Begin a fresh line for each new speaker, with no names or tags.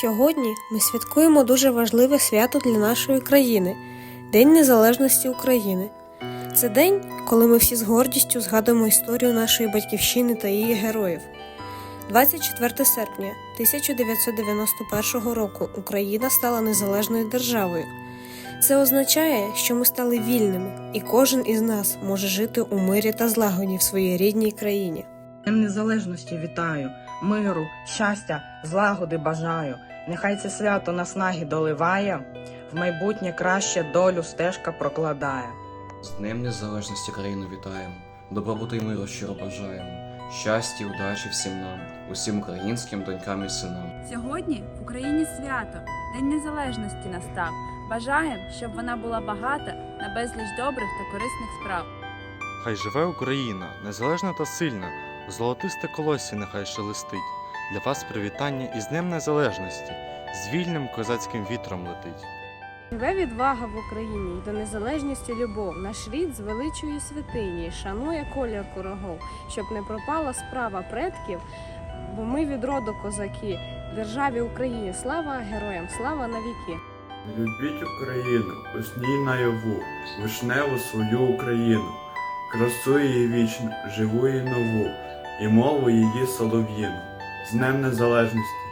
Сьогодні ми святкуємо дуже важливе свято для нашої країни День Незалежності України. Це день, коли ми всі з гордістю згадуємо історію нашої батьківщини та її героїв. 24 серпня 1991 року Україна стала незалежною державою. Це означає, що ми стали вільними, і кожен із нас може жити у мирі та злагоді в своїй рідній країні.
Незалежності вітаю, миру, щастя, злагоди бажаю. Нехай це свято наснаги доливає, в майбутнє краще долю стежка прокладає.
З Днем Незалежності країну вітаємо, добробуту й миру щиро бажаємо, щастя, удачі всім нам, усім українським донькам і синам.
Сьогодні в Україні свято, День Незалежності настав. Бажаємо, щоб вона була багата на безліч добрих та корисних справ.
Хай живе Україна, незалежна та сильна, золотисте колосся нехай шелестить. Для вас привітання із Днем Незалежності, з вільним козацьким вітром летить.
Живе відвага в Україні до незалежності любов. Наш рід звеличує святині, шанує колір курагов, щоб не пропала справа предків, бо ми від роду козаки. Державі Україні слава героям, слава навіки.
Любіть Україну, усній наяву, вишневу свою Україну, красу її вічну, живу і нову, і мову її солов'їну. З Днем Незалежності!